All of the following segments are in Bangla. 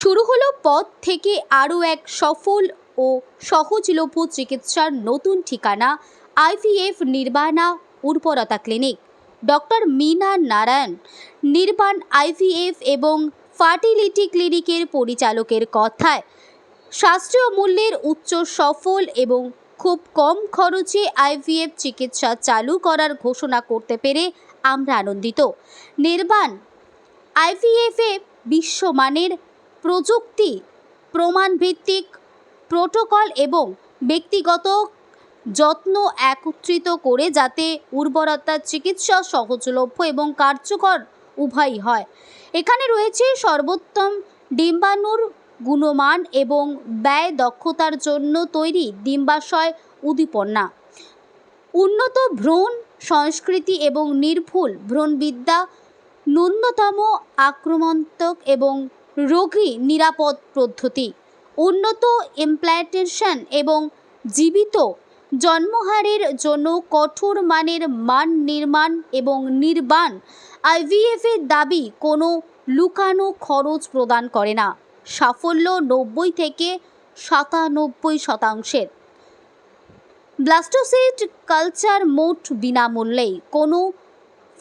শুরু হলো পথ থেকে আরও এক সফল ও সহজলভ্য চিকিৎসার নতুন ঠিকানা আইভিএফ নির্বাণা উর্বরতা clinic. Doctor Mina Narayan Nirvan IVF এবং ফার্টিলিটি ক্লিনিকের পরিচালকের কথায়, শাস্ত্রীয় মূল্যের উচ্চ সফল এবং খুব কম খরচে আইভিএফ চিকিৎসা চালু করার ঘোষণা করতে পেরে আমরা আনন্দিত। নির্বাণ, আইভিএফে বিশ্বমানের প্রযুক্তি, প্রমাণভিত্তিক প্রোটোকল এবং ব্যক্তিগত যত্ন একত্রিত করে যাতে উর্বরতা চিকিৎসা সহজলভ্য এবং কার্যকর উভয়ই হয়। এখানে রয়েছে সর্বোত্তম ডিম্বাণুর গুণমান এবং ব্যয় দক্ষতার জন্য তৈরি ডিম্বাশয় উদ্দীপনা। উন্নত ভ্রূণ সংস্কৃতি এবং নির্ভুল ভ্রূণবিদ্যা, ন্যূনতম আক্রমণাত্মক এবং রোগী নিরাপদ পদ্ধতি, উন্নত ইমপ্ল্যান্টেশন এবং জীবিত জন্মহারের জন্য কঠোর মানের মান নির্মাণ এবং নির্বাণ আইভিএফের দাবি কোনো লুকানো খরচ প্রদান করে না। সাফল্য নব্বই থেকে সাতানব্বই শতাংশের। ব্লাস্টোসিড কালচার মোট বিনামূল্যেই। কোনো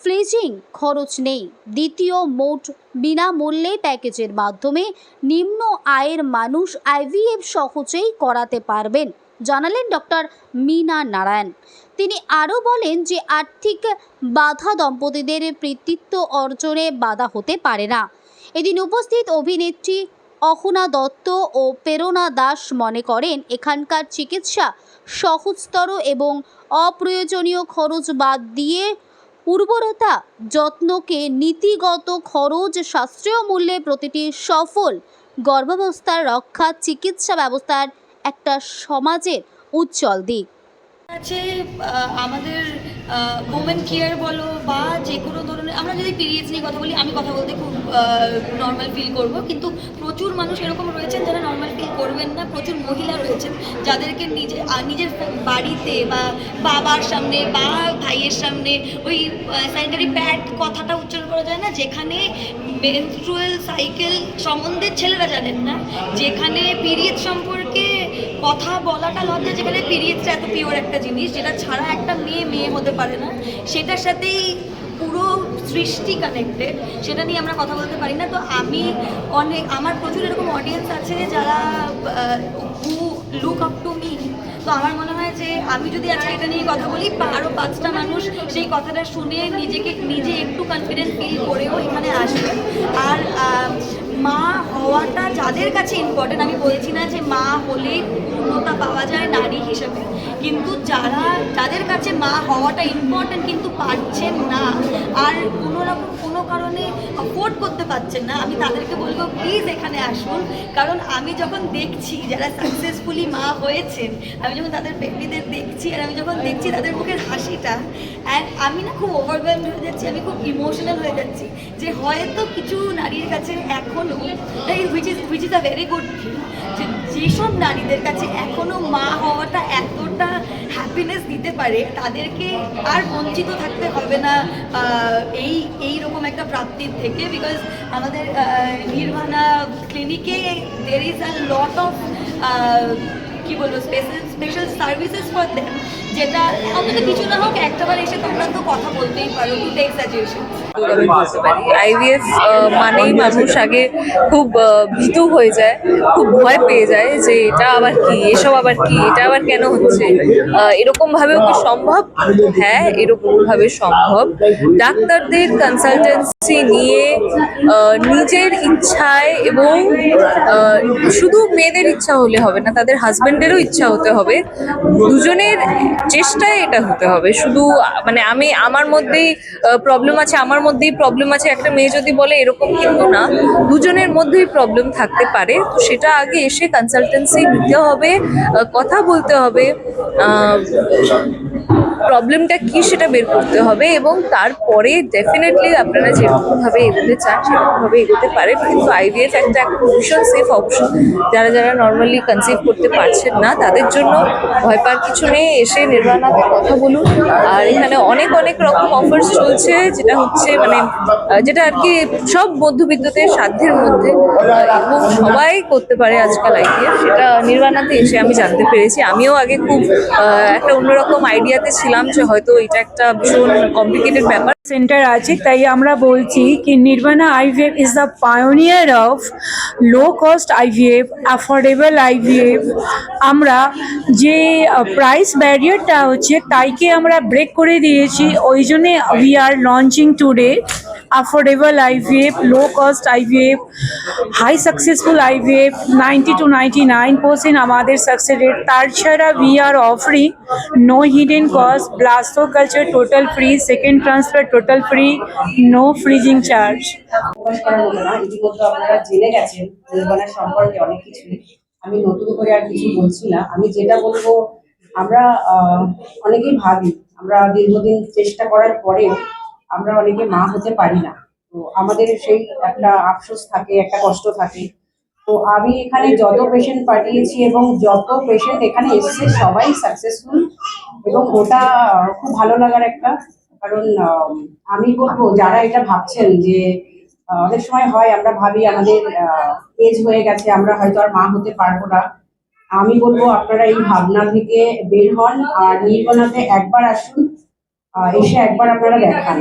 ফ্লেজিং খরচ নেই। দ্বিতীয় মোট বিনামূল্যে প্যাকেজের মাধ্যমে নিম্ন আয়ের মানুষ আইভিএফ সহজেই করাতে পারবেন, জানালেন ডক্টর মীনা নারায়ণ। তিনি আরও বলেন যে আর্থিক বাধা দম্পতিদের কৃতিত্ব অর্জনে বাধা হতে পারে না। এদিন উপস্থিত অভিনেত্রী অহনা দত্ত ও প্রেরণা দাস মনে করেন, এখানকার চিকিৎসা সহজতর এবং অপ্রয়োজনীয় খরচ বাদ দিয়ে উর্বরতা, যত্নকে নীতিগত খরচ সাশ্রয় মূল্যে প্রতিটি সফল গর্ভাবস্থার রক্ষা, চিকিৎসা ব্যবস্থার একটা সমাজের উজ্জ্বল দিক। আছে আমাদের ওমেন কেয়ার বলো বা যে কোনো ধরনের, আমরা যদি পিরিয়ডস নিয়ে কথা বলি, আমি কথা বলতে খুব নর্মাল ফিল করব। কিন্তু প্রচুর মানুষ এরকম রয়েছেন যারা নর্মাল ফিল করবেন না। প্রচুর মহিলা রয়েছেন যাদেরকে নিজে নিজের বাড়িতে বা বাবার সামনে বা ভাইয়ের সামনে ওই স্যানিটারি প্যাড কথাটা উচ্চারণ করা যায় না। যেখানে মেনস্ট্রুয়াল সাইকেল সম্বন্ধে ছেলেরা জানেন না। যেখানে পিরিয়ড সম্পর্কে কথা বলাটা লজ্জা, যেখানে পিরিয়ডসটা এত পিওর একটা জিনিস, যেটা ছাড়া একটা মেয়ে মেয়ে হতে পারে না। সেটার সাথেই পুরো সৃষ্টি কানেক্টেড সেটা নিয়ে আমরা কথা বলতে পারি না। তো আমি অনেক, আমার প্রচুর এরকম অডিয়েন্স আছে যারা who look up to me তো আমার মনে হয় যে আমি যদি আজকে এটা নিয়ে কথা বলি আরও পাঁচটা মানুষ সেই কথাটা শুনে নিজেকে, নিজে একটু কনফিডেন্স ফিল করেও এখানে আসবে। আর মা হওয়াটা যাদের কাছে ইম্পর্টেন্ট আমি বলছি না যে মা হলে পূর্ণতা পাওয়া যায় নারী হিসেবে। কিন্তু যারা, যাদের কাছে মা হওয়াটা ইম্পর্টেন্ট কিন্তু পারছেন না আর কোনো রকম কোনো কারণে অ্যাফোর্ড করতে পারছেন না, আমি তাদেরকে বলব প্লিজ এখানে আসুন। কারণ আমি যখন দেখছি যারা সাকসেসফুলি মা হয়েছেন, আমি যখন তাদের বেবিদের দেখছি আর আমি যখন দেখছি তাদের মুখের হাসিটা অ্যান্ড আমি না খুব ওভারওয়েলড হয়ে যাচ্ছি, আমি খুব ইমোশনাল হয়ে যাচ্ছি যে হয়তো কিছু নারীর কাছে এখনও which is which is a very good thing যে যেসব নারীদের কাছে এখনও মা হওয়াটা এতটা হ্যাপিনেস দিতে পারে, তাদেরকে আর বঞ্চিত থাকতে হবে না এই এই রকম একটা প্রাপ্তির থেকে বিকজ আমাদের নির্বাণা ক্লিনিকে there is a lot of কি বলব special special services for them যেটা অন্তত কিছু না হোক, একটাবার এসে তোমরা তো কথা বলতেই পারো টু টেক সাজেশন আইভিএফ মানেই মানুষ আগে খুব ভীতু হয়ে যায়, খুব ভয় পেয়ে যায় যে এটা আবার কি, এসব আবার কি, এটা আবার কেন হচ্ছে? এরকম ভাবেও কি সম্ভব? হ্যাঁ এরকম ভাবে সম্ভব। ডাক্তারদের কনসালটেন্সি নিয়ে নিজের ইচ্ছায় এবং শুধু মেয়েদের ইচ্ছা হলে হবে না, তাদের হাজবেন্ডেরও ইচ্ছা হতে হবে। দুজনের চেষ্টায় এটা হতে হবে। শুধু মানে আমি আমার মধ্যেই প্রবলেম আছে, আমার মধ্যেই প্রবলেম আছে। একটা মেয়ে যদি বলে এরকম কিন্তু না, দুজনের মধ্যেই প্রবলেম থাকতে পারে। তো সেটা আগে এসে কনসালটেন্সি নিতে হবে কথা বলতে হবে। প্রবলেমটা কি সেটা বের করতে হবে এবং তারপরে ডেফিনেটলি আপনারা যেরকমভাবে এগোতে চান, সেরকমভাবে এগোতে পারেন। কিন্তু আইভিএফ একটা একটা ভীষণ সেফ অপশন যারা যারা নর্মালি কনসিভ করতে পারছেন না, তাদের জন্য ভয় পাওয়ার কিছু নেই। এসে নির্বাণাতে কথা বলুন। আর এখানে অনেক অনেক রকম অফার্স চলছে, যেটা হচ্ছে মানে যেটা আর কি সব মধ্যবিত্তদের সাধ্যের মধ্যে। এবং সবাই করতে পারে আজকাল আইডিয়া সেটা নির্বাণাতে এসে আমি জানতে পেরেছি। আমিও আগে খুব একটা অন্যরকম আইডিয়াতে ছিলাম যে হয়তো এটা একটা ভীষণ কমপ্লিকেটেড ব্যাপার। সেন্টার আছে, তাই আমরা বলছি কি Nirvana IVF is the pioneer of low cost IVF affordable IVF আমরা যে প্রাইস ব্যারিয়ারটা হচ্ছে, তাইকে আমরা ব্রেক করে দিয়েছি। ওই জন্যে we are launching today affordable IVF, low cost IVF, high successful IVF, 90 to 99% আমাদের সাকসেস রেট তার we are offering no hidden cost blasto culture total free second transfer total free no freezing charge আমি নতুন করে আর কিছু বলছি না। আমি যেটা বলব আমরা অনেকেই ভাবি আমরা দীর্ঘদিন চেষ্টা করার পরেও আমরা অনেকে মা হতে পারি না। তো আমাদের সেই একটা আফসোস থাকে, একটা কষ্ট থাকে। তো আমি এখানে যত পেশেন্ট পাঠিয়েছি এবং যত পেশেন্ট এখানে এসেছে, সবাই সাকসেসফুল এবং ওটা খুব ভালো লাগার একটা কারণ, আমি বলব, যারা এটা ভাবছেন যে অনেক সময় হয় আমরা ভাবি আমাদের এজ হয়ে গেছে, আমরা হয়তো আর মা হতে পারব না। আমি বলব, আপনারা এই ভাবনা থেকে বের হন আর নির্বাণাতে একবার আসুন। এসে একবার আপনারা দেখান।